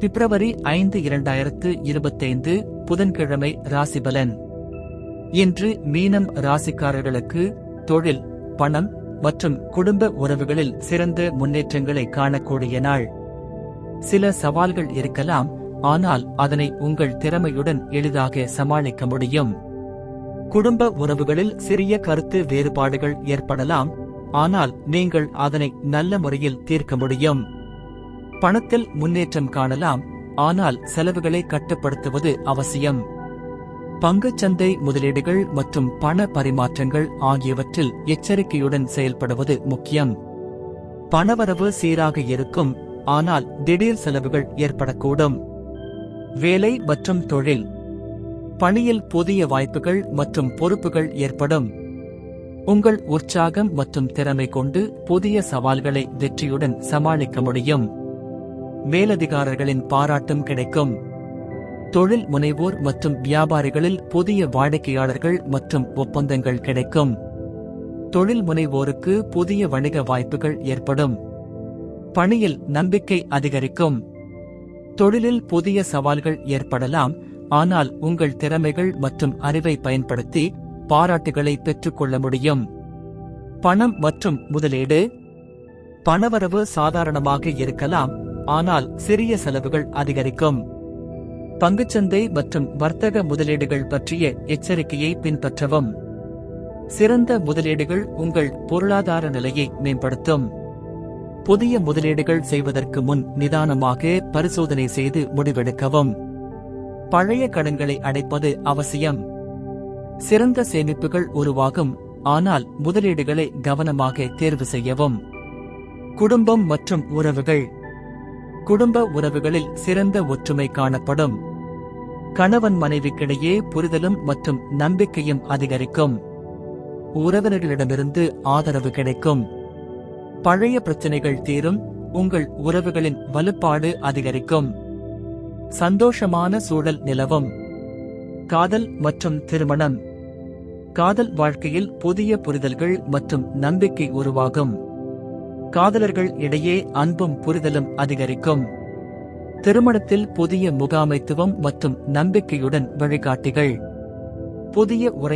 பிப்ரவரி ஐந்து இரண்டாயிரத்து இருபத்தைந்து புதன்கிழமை ராசிபலன். இன்று மீனம் ராசிக்காரர்களுக்கு தொழில் பணம் மற்றும் குடும்ப உறவுகளில் சிறந்த முன்னேற்றங்களை காணக்கூடிய நாள். சில சவால்கள் இருக்கலாம் ஆனால் அதனை உங்கள் திறமையுடன் எளிதாக சமாளிக்க முடியும். குடும்ப உறவுகளில் சிறிய கருத்து வேறுபாடுகள் ஏற்படலாம் ஆனால் நீங்கள் அதனை நல்ல முறையில் தீர்க்க முடியும். பணத்தில் முன்னேற்றம் காணலாம் ஆனால் செலவுகளை கட்டுப்படுத்துவது அவசியம். பங்குச்சந்தை முதலீடுகள் மற்றும் பண பரிமாற்றங்கள் ஆகியவற்றில் எச்சரிக்கையுடன் செயல்படுவது முக்கியம். பணவரவு சீராக இருக்கும் ஆனால் திடீர் செலவுகள் ஏற்படக்கூடும். வேலை மற்றும் தொழில். பணியில் புதிய வாய்ப்புகள் மற்றும் பொறுப்புகள் ஏற்படும். உங்கள் உற்சாகம் மற்றும் திறமை கொண்டு புதிய சவால்களை வெற்றியுடன் சமாளிக்க முடியும். மேலதிகாரர்களின் பாராட்டும் கிடைக்கும். தொழில் முனைவோர் மற்றும் வியாபாரிகளில் புதிய வாடிக்கையாளர்கள் மற்றும் ஒப்பந்தங்கள் கிடைக்கும். தொழில் முனைவோருக்கு புதிய வணிக வாய்ப்புகள் ஏற்படும். பணியில் நம்பிக்கை அதிகரிக்கும். தொழிலில் புதிய சவால்கள் ஏற்படலாம் ஆனால் உங்கள் திறமைகள் மற்றும் அறிவை பயன்படுத்தி பாராட்டுகளை பெற்றுக்கொள்ள முடியும். பணம் மற்றும் முதலீடு. பணவரவு சாதாரணமாக இருக்கலாம் ஆனால் சிறிய செலவுகள் அதிகரிக்கும். பங்குச்சந்தை மற்றும் வர்த்தக முதலீடுகள் பற்றிய எச்சரிக்கையை பின்பற்றவும். சிறந்த முதலீடுகள் உங்கள் பொருளாதார நிலையை மேம்படுத்தும். புதிய முதலீடுகள் செய்வதற்கு முன் நிதானமாக பரிசோதனை செய்து முடிவெடுக்கவும். பழைய கடன்களை அடைப்பது அவசியம். சிறந்த சேமிப்புகள் உருவாகும் ஆனால் முதலீடுகளை கவனமாக தேர்வு செய்யவும். குடும்பம் மற்றும் உறவுகள். குடும்ப உறவுகளில் சிறந்த ஒற்றுமை காணப்படும். கணவன் மனைவிக்கிடையே புரிதலும் மற்றும் நம்பிக்கையும் அதிகரிக்கும். உறவினர்களிடமிருந்து ஆதரவு கிடைக்கும். பழைய பிரச்சனைகள் தீரும் உங்கள் உறவுகளின் வலுப்பாடு அதிகரிக்கும். சந்தோஷமான சூழல் நிலவும். காதல் மற்றும் திருமணம். காதல் வாழ்க்கையில் புதிய புரிதல்கள் மற்றும் நம்பிக்கை உருவாகும். காதலர்கள் இடையே அன்பும் புரிதலும் அதிகரிக்கும். திருமணத்தில் புதிய முகாமைத்துவம் மற்றும் நம்பிக்கையுடன் வழிகாட்டிகள். புதிய உரை